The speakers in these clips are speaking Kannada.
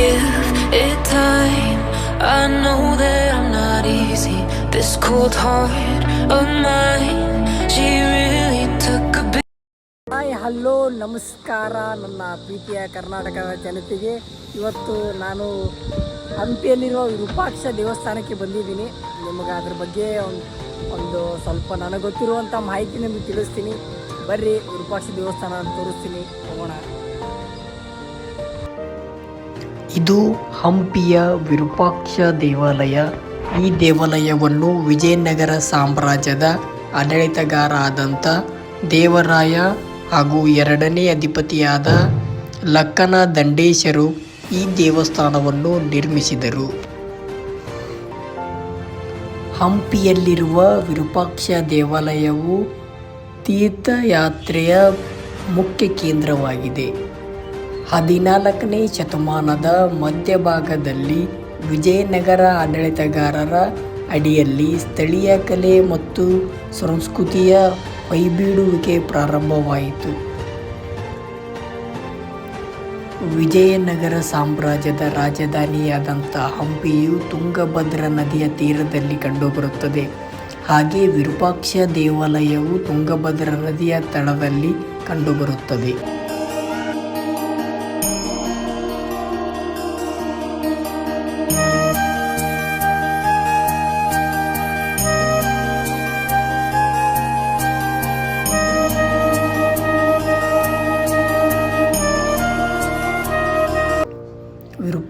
give it time. I know that I'm not easy. This cold heart of mine, she really took a bit. Hi hello ನಮಸ್ಕಾರ ನನ್ನ ಪ್ರೀತಿಯ ಕರ್ನಾಟಕದ ಜನತೆಗೆ ಇವತ್ತು ನಾನು ಹಂಪಿಯಲ್ಲಿರುವ ವಿರೂಪಾಕ್ಷ ದೇವಸ್ಥಾನಕ್ಕೆ ಬಂದಿದ್ದೀನಿ ನಿಮಗೆ ಅದ್ರ ಬಗ್ಗೆ ಒಂದು ಸ್ವಲ್ಪ ನನಗೆ ಗೊತ್ತಿರುವಂಥ ಮಾಹಿತಿ ನಿಮಗೆ ತಿಳಿಸ್ತೀನಿ ಬರ್ರಿ ವಿರೂಪಾಕ್ಷ ದೇವಸ್ಥಾನ ತೋರಿಸ್ತೀನಿ ಹೋಗೋಣ ಇದು ಹಂಪಿಯ ವಿರೂಪಾಕ್ಷ ದೇವಾಲಯ. ಈ ದೇವಾಲಯವನ್ನು ವಿಜಯನಗರ ಸಾಮ್ರಾಜ್ಯದ ಆಡಳಿತಗಾರ ಆದಂಥ ದೇವರಾಯ ಹಾಗೂ ಎರಡನೇ ಅಧಿಪತಿಯಾದ ಲಕ್ಕನ ದಂಡೇಶರು ಈ ದೇವಸ್ಥಾನವನ್ನು ನಿರ್ಮಿಸಿದರು. ಹಂಪಿಯಲ್ಲಿರುವ ವಿರೂಪಾಕ್ಷ ದೇವಾಲಯವು ತೀರ್ಥಯಾತ್ರೆಯ ಮುಖ್ಯ ಕೇಂದ್ರವಾಗಿದೆ. ಹದಿನಾಲ್ಕನೇ ಶತಮಾನದ ಮಧ್ಯಭಾಗದಲ್ಲಿ ವಿಜಯನಗರ ಆಡಳಿತಗಾರರ ಅಡಿಯಲ್ಲಿ ಸ್ಥಳೀಯ ಕಲೆ ಮತ್ತು ಸಂಸ್ಕೃತಿಯ ಕೈಬೀಡುವಿಕೆ ಪ್ರಾರಂಭವಾಯಿತು. ವಿಜಯನಗರ ಸಾಮ್ರಾಜ್ಯದ ರಾಜಧಾನಿಯಾದಂಥ ಹಂಪಿಯು ತುಂಗಭದ್ರಾ ನದಿಯ ತೀರದಲ್ಲಿ ಕಂಡುಬರುತ್ತದೆ. ಹಾಗೆ ವಿರೂಪಾಕ್ಷ ದೇವಾಲಯವು ತುಂಗಭದ್ರಾ ನದಿಯ ತಳದಲ್ಲಿ ಕಂಡುಬರುತ್ತದೆ.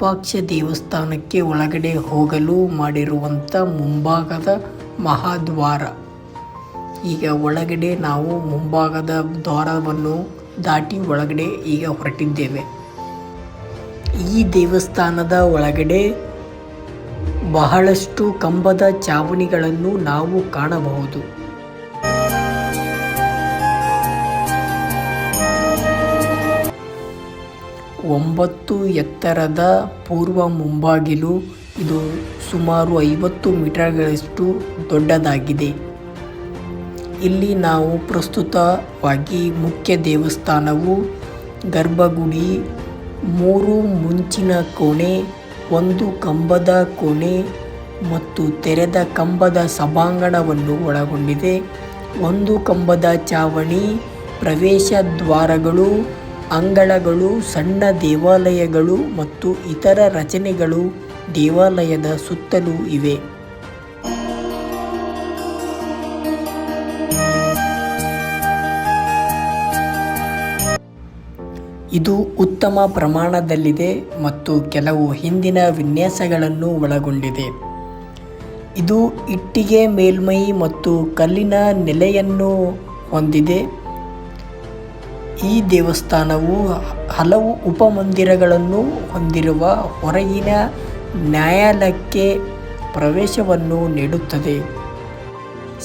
ವಿರೂಪಾಕ್ಷ ದೇವಸ್ಥಾನಕ್ಕೆ ಒಳಗಡೆ ಹೋಗಲು ಮಾಡಿರುವಂಥ ಮುಂಭಾಗದ ಮಹಾದ್ವಾರ. ಈಗ ಒಳಗಡೆ ನಾವು ಮುಂಭಾಗದ ದ್ವಾರವನ್ನು ದಾಟಿ ಒಳಗಡೆ ಈಗ ಹೊರಟಿದ್ದೇವೆ. ಈ ದೇವಸ್ಥಾನದ ಒಳಗಡೆ ಬಹಳಷ್ಟು ಕಂಬದ ಚಾವಣಿಗಳನ್ನು ನಾವು ಕಾಣಬಹುದು. ಒಂಬತ್ತು ಎತ್ತರದ ಪೂರ್ವ ಮುಂಭಾಗಿಲು ಇದು ಸುಮಾರು ಐವತ್ತು ಮೀಟರ್ಗಳಷ್ಟು ದೊಡ್ಡದಾಗಿದೆ. ಇಲ್ಲಿ ನಾವು ಪ್ರಸ್ತುತವಾಗಿ ಮುಖ್ಯ ದೇವಸ್ಥಾನವು ಗರ್ಭಗುಡಿ, ಮೂರು ಮುಂಚಿನ ಕೋಣೆ, ಒಂದು ಕಂಬದ ಕೋಣೆ ಮತ್ತು ತೆರೆದ ಕಂಬದ ಸಭಾಂಗಣವನ್ನು ಒಳಗೊಂಡಿದೆ. ಒಂದು ಕಂಬದ ಚಾವಣಿ, ಪ್ರವೇಶ ದ್ವಾರಗಳು ಅಂಗಳಗಳು, ಸಣ್ಣ ದೇವಾಲಯಗಳು ಮತ್ತು ಇತರ ರಚನೆಗಳು ದೇವಾಲಯದ ಸುತ್ತಲೂ ಇವೆ. ಇದು ಉತ್ತಮ ಪ್ರಮಾಣದಲ್ಲಿದೆ ಮತ್ತು ಕೆಲವು ಹಿಂದಿನ ವಿನ್ಯಾಸಗಳನ್ನು ಒಳಗೊಂಡಿದೆ. ಇದು ಇಟ್ಟಿಗೆ ಮೇಲ್ಮೈ ಮತ್ತು ಕಲ್ಲಿನ ನೆಲೆಯನ್ನು ಹೊಂದಿದೆ. ಈ ದೇವಸ್ಥಾನವು ಹಲವು ಉಪಮಂದಿರಗಳನ್ನು ಹೊಂದಿರುವ ಹೊರಗಿನ ನ್ಯಾಯಾಲಯಕ್ಕೆ ಪ್ರವೇಶವನ್ನು ನೀಡುತ್ತದೆ.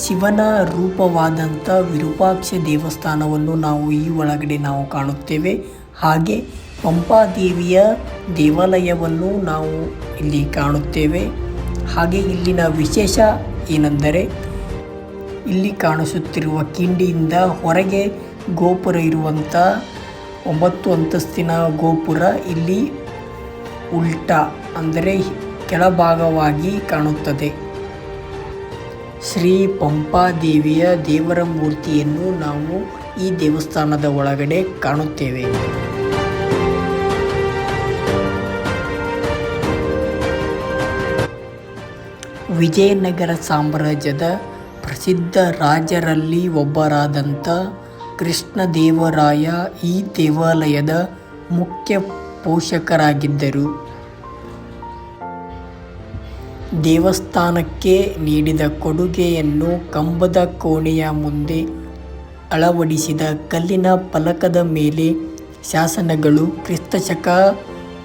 ಶಿವನ ರೂಪವಾದಂಥ ವಿರೂಪಾಕ್ಷ ದೇವಸ್ಥಾನವನ್ನು ನಾವು ಈ ಒಳಗಡೆ ನಾವು ಕಾಣುತ್ತೇವೆ. ಹಾಗೆ ಪಂಪಾದೇವಿಯ ದೇವಾಲಯವನ್ನು ನಾವು ಇಲ್ಲಿ ಕಾಣುತ್ತೇವೆ. ಹಾಗೆ ಇಲ್ಲಿನ ವಿಶೇಷ ಏನೆಂದರೆ, ಇಲ್ಲಿ ಕಾಣಿಸುತ್ತಿರುವ ಕಿಂಡಿಯಿಂದ ಹೊರಗೆ ಗೋಪುರ ಇರುವಂಥ ಒಂಬತ್ತು ಅಂತಸ್ತಿನ ಗೋಪುರ ಇಲ್ಲಿ ಉಲ್ಟಾ ಅಂದರೆ ಕೆಳಭಾಗವಾಗಿ ಕಾಣುತ್ತದೆ. ಶ್ರೀ ಪಂಪಾದೇವಿಯ ದೇವರ ಮೂರ್ತಿಯನ್ನು ನಾವು ಈ ದೇವಸ್ಥಾನದ ಒಳಗಡೆ ಕಾಣುತ್ತೇವೆ. ವಿಜಯನಗರ ಸಾಮ್ರಾಜ್ಯದ ಪ್ರಸಿದ್ಧ ರಾಜರಲ್ಲಿ ಒಬ್ಬರಾದಂಥ ಕೃಷ್ಣದೇವರಾಯ ಈ ದೇವಾಲಯದ ಮುಖ್ಯ ಪೋಷಕರಾಗಿದ್ದರು. ದೇವಸ್ಥಾನಕ್ಕೆ ನೀಡಿದ ಕೊಡುಗೆಯನ್ನು ಕಂಬದ ಕೋಣೆಯ ಮುಂದೆ ಅಳವಡಿಸಿದ ಕಲ್ಲಿನ ಫಲಕದ ಮೇಲೆ ಶಾಸನಗಳು ಕ್ರಿಸ್ತಶಕ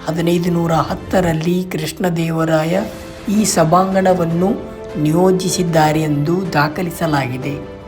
ಹದಿನೈದು ನೂರ ಹತ್ತರಲ್ಲಿ ಕೃಷ್ಣದೇವರಾಯ ಈ ಸಭಾಂಗಣವನ್ನು ನಿಯೋಜಿಸಿದ್ದಾರೆಂದು ದಾಖಲಿಸಲಾಗಿದೆ.